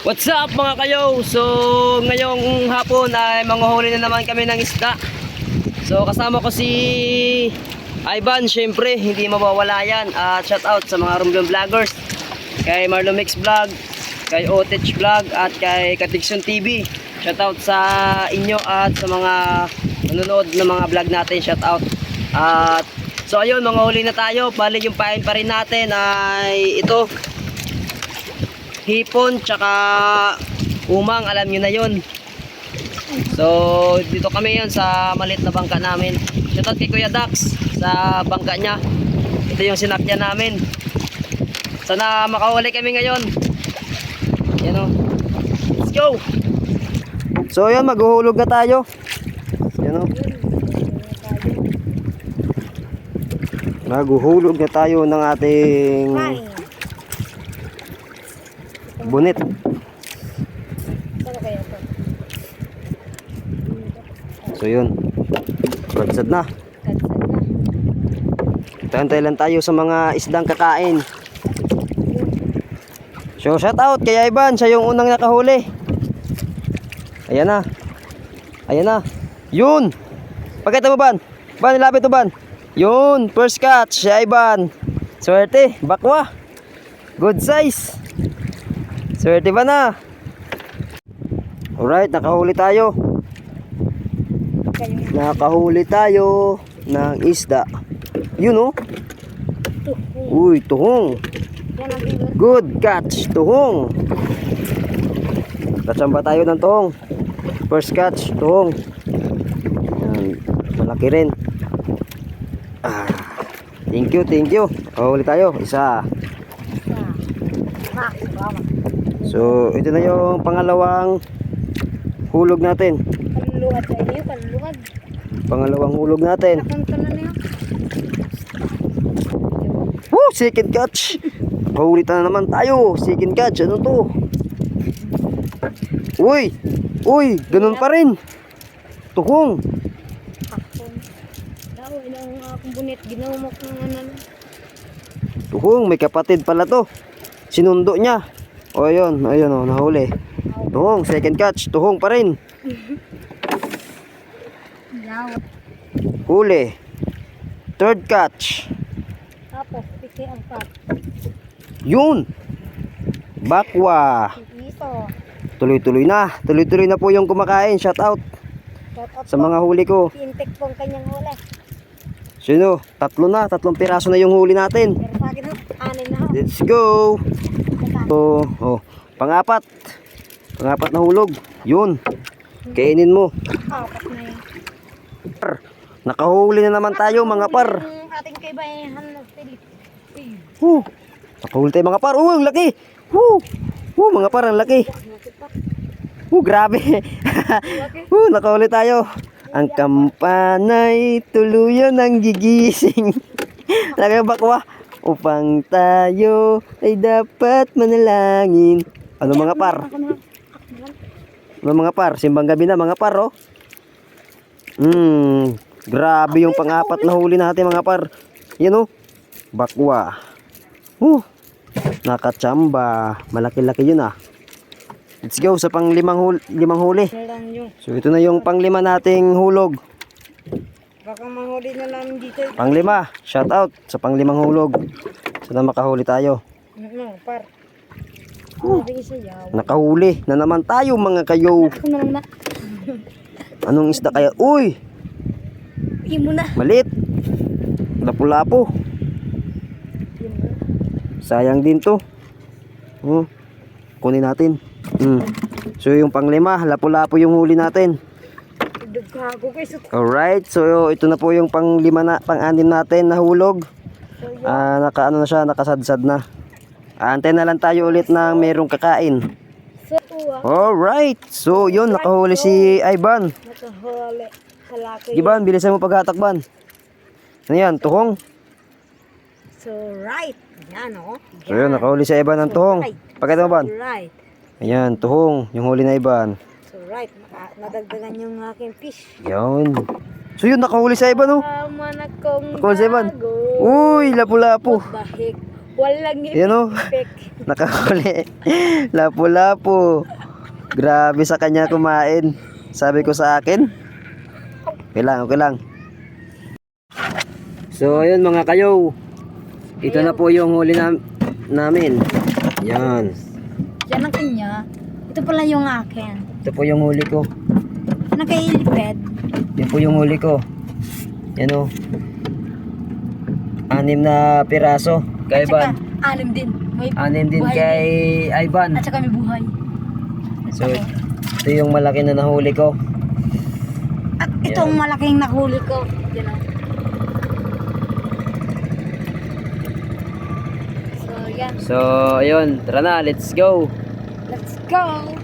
What's up mga kayo? So ngayong hapon ay manguhuli na naman kami ng isda. So kasama ko si Ivan, syempre hindi mawawala yan. At shout out sa mga Rumblon Vloggers. Kay Marlo Mix Vlog, kay Otech Vlog at kay Katigson TV. Shout out sa inyo at sa mga nanonood ng mga vlog natin. Shout out. At so ayun, mga huli na tayo. Bali yung pain pa rin natin ay ito hipon tsaka umang alam nyo na yun. So dito kami yun sa malit na bangka namin. Shoutout kay Kuya Dax sa bangka niya. Ito yung sinakyan namin. Sana makahuli kami ngayon. Yan o. Let's go! So yun maghuhulog na tayo. Yan o. Maghuhulog na tayo ng ating ito? So yun. Bagsad na. Tantay lang tayo sa mga isdang kakain. So shout out kay Ivan, siya yung unang nakahuli. Ayan na. Ayan na. Yun. Pakita mo ban. Ban, ilapit mo ban. Yun, first catch, si Ivan. Swerte, bakwa. Good size. Swerte ba na? Alright, nakahuli tayo. Nakahuli tayo ng isda. Yun oh. Ito. Uy, tuhong. Good catch, tuhong. Catchan ba tayo ng tuhong? First catch, tuhong. Yan, malaki rin. Ah, thank you, thank you. Nakahuli tayo, isa. Ah, salamat. So, ito na yung pangalawang hulog natin. Kaluluwad sa inyo, kaluluwad. Pangalawang hulog natin. Woo! Second catch! Nakahuli na naman tayo. Second catch. Ano to? Uy! Uy! Ganun pa rin. Tuhong. Akong bunit. Ginawak ng ano. Tuhong. May kapatid pala to. Sinundo niya. O ayun. Ayun o. Nahuli. Tuhong. Second catch. Tuhong pa rin. Huli. Third catch. Tapos, piki ang pat. Yun. Bakwa. Tuloy-tuloy na. Tuloy-tuloy na po yung kumakain. Shout out Shout out sa mga huli ko. Pintek po ang kanyang huli. Sino? Tatlo na. Tatlong piraso na yung huli natin. Pero sa akin Let's go. So, oh, pangapat. Pangapat na hulog. Yun. Kainin mo. Par. Nakahuli na naman tayo mga par. Ating kaibahan ng Philip. Huh. Nakahuli tayo mga par. Oh, ang laki. Huh. Huh, mga par, ang laki. Huh, grabe. huh, nakahuli tayo. Ang kampanay tuluyan ng gigising. Lagi bakwa. Upang tayo ay dapat manalangin. Ano mga par? Ano mga par? Simbang gabi na mga par, oh. Hmm, grabe yung pangapat na huli natin mga par. Yan oh. Bakwa. Uh, nakachamba. Malaki-laki yun ah. Let's go sa pang limang, hul- limang huli. So ito na yung panglima nating hulog. Baka mahuli na namin dito. Panglima, shout out sa panglimang hulog. Sana makahuli tayo. Ano, par. Yaw. Nakahuli na naman tayo mga kayo. Anong isda kaya? Uy, Imo na. malit. Lapu-lapo. Sayang din to. Oh, kunin natin. Hmm. So yung panglima, lapu-lapo yung huli natin. Kayo sa Alright, so ito na po yung panglima na, pang-anim natin na hulog. Ah, naka ano na siya, nakasadsad na. Antay na lang tayo ulit ng merong kakain. Alright, so yun, nakahuli si Ivan. Nakahuli. Ivan, bilisan mo paghatakban. Ano yan, tuhong? So, right. Yan, oh. So yun, nakahuli si Ivan ng tuhong. Pakita mo, Ban. Right. Ayan, tuhong, yung huli na Ivan. So, right. Naka- nadagdagan yung aking fish. Yun. So yun, nakahuli si Ivan, oh. Tama na kong Nakahuli Ivan. gago. Uy, lapu-lapu. Bahik. Walang Yan o. ipek. Nakahuli. Lapu-lapu. Grabe sa kanya kumain. Sabi ko sa akin. Okay lang, okay lang. So, ayun mga kayo. Ito na po yung huli na, namin. Yan. Yan ang kanya. Ito pala yung akin. Ito po yung huli ko. Nakailiped. Yan po yung huli ko. Yan o. Anim na piraso. Kay Ivan. anim din. May Anim din buhay kay Ivan. At saka may buhay. So, ito yung malaki na nahuli ko. At itong malaking nahuli ko. Yan o. So, yan. So, ayun. Tara na, let's go. Let's go!